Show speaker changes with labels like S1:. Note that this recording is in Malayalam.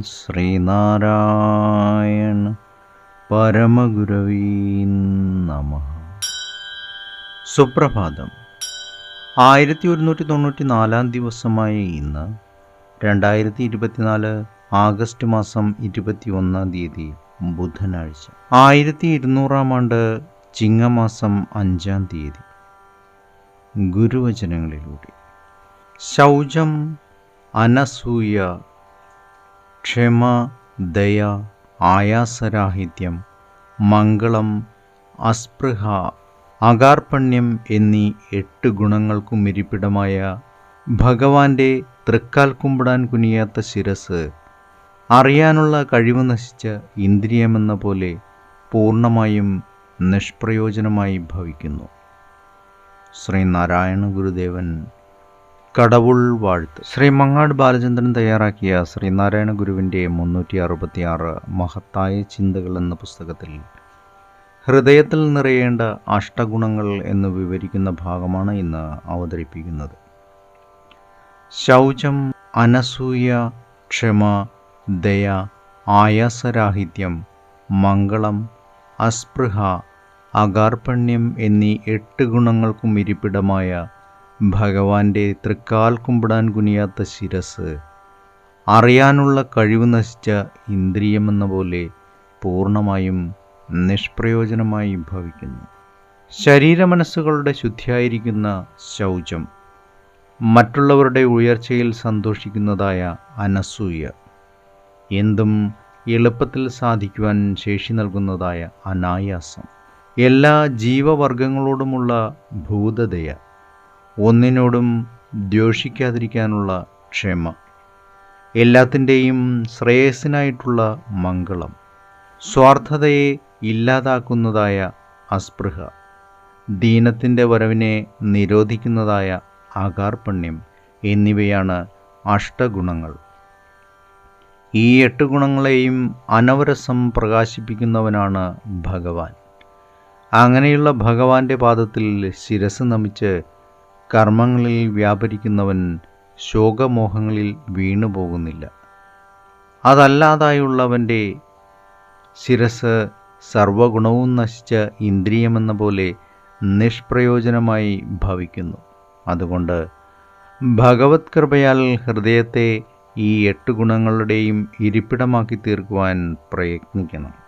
S1: ശ്രീനാരായണ പരമഗുരവീ നമ. സുപ്രഭാതം. ആയിരത്തി ഒരുന്നൂറ്റി തൊണ്ണൂറ്റി നാലാം ദിവസമായ ഇന്ന് രണ്ടായിരത്തി ഇരുപത്തിനാല് ആഗസ്റ്റ് മാസം ഇരുപത്തി ഒന്നാം തീയതി ബുധനാഴ്ച. ആയിരത്തി ഇരുന്നൂറാം ആണ്ട് ചിങ്ങമാസം അഞ്ചാം തീയതി. ഗുരുവചനങ്ങളിലൂടെ. ശൗചം അനസൂയ ക്ഷമ ദയ ആയാസരാഹിത്യം മംഗളം അസ്പൃഹ അകാർപ്പണ്യം എന്നീ എട്ട് ഗുണങ്ങൾക്കും ഇരിപ്പിടമായ ഭഗവാന്റെ തൃക്കാൽ കുമ്പിടാൻ കുനിയാത്ത ശിരസ് അറിയാനുള്ള കഴിവ് നശിച്ച ഇന്ദ്രിയമെന്ന പോലെ പൂർണമായും നിഷ്പ്രയോജനമായി ഭവിക്കുന്നു. ശ്രീനാരായണ ഗുരുദേവൻ കടവുൾ വാഴ്ത്ത്. ശ്രീ മങ്ങാട് ബാലചന്ദ്രൻ തയ്യാറാക്കിയ ശ്രീനാരായണ ഗുരുവിന്റെ മുന്നൂറ്റി അറുപത്തി ആറ് മഹത്തായ ചിന്തകൾ എന്ന പുസ്തകത്തിൽ ഹൃദയത്തിൽ നിറയേണ്ട അഷ്ടഗുണങ്ങൾ എന്ന് വിവരിക്കുന്ന ഭാഗമാണ് ഇന്ന് അവതരിപ്പിക്കുന്നത്. ശൗചം അനസൂയ ക്ഷമ ദയ ആയാസരാഹിത്യം മംഗളം അസ്പൃഹ അകാർപ്പണ്യം എന്നീ എട്ട് ഗുണങ്ങൾക്കും ഇരിപ്പിടമായ ഭഗവാന്റെ തൃക്കാൽ കുമ്പിടാൻ കുനിയാത്ത ശിരസ്. അറിയാനുള്ള കഴിവ് നശിച്ച ഇന്ദ്രിയമെന്ന പോലെ പൂർണമായും നിഷ്പ്രയോജനമായി ഭവിക്കുന്നു. ശരീരമനസ്സുകളുടെ ശുദ്ധിയായിരിക്കുന്ന ശൗചം മറ്റുള്ളവരുടെ ഉയർച്ചയിൽ സന്തോഷിക്കുന്നതായ അനസൂയ. എന്തും എളുപ്പത്തിൽ സാധിക്കുവാൻ ശേഷി നൽകുന്നതായ അനായാസം. എല്ലാ ജീവവർഗങ്ങളോടുമുള്ള ഭൂതദയ. ഒന്നിനോടും ദ്വേഷിക്കാതിരിക്കാനുള്ള ക്ഷമ. എല്ലാത്തിന്റെയും ശ്രേയസ്സിനായിട്ടുള്ള മംഗളം. സ്വാർത്ഥതയെ ഇല്ലാതാക്കുന്നതായ അസ്പൃഹ. ദീനത്തിന്റെ വരവിനെ നിരോധിക്കുന്നതായ അകാർപ്പണ്യം എന്നിവയാണ് അഷ്ടഗുണങ്ങൾ. ഈ എട്ട് ഗുണങ്ങളെയും അനവരസം പ്രകാശിപ്പിക്കുന്നവനാണ് ഭഗവാൻ. അങ്ങനെയുള്ള ഭഗവാന്റെ പാദത്തിൽ ശിരസ് നമിച്ച് കർമ്മങ്ങളിൽ വ്യാപരിക്കുന്നവൻ ശോകമോഹങ്ങളിൽ വീണുപോകുന്നില്ല. അതല്ലാതായുള്ളവന്റെ ശിരസ് സർവഗുണവും നശിച്ച ഇന്ദ്രിയമെന്ന പോലെ നിഷ്പ്രയോജനമായി ഭവിക്കുന്നു. അതുകൊണ്ട് ഭഗവത് കൃപയാൽ ഹൃദയത്തെ ഈ എട്ട് ഗുണങ്ങളുടെയും ഇരിപ്പിടമാക്കി തീർക്കുവാൻ പ്രയത്നിക്കണം.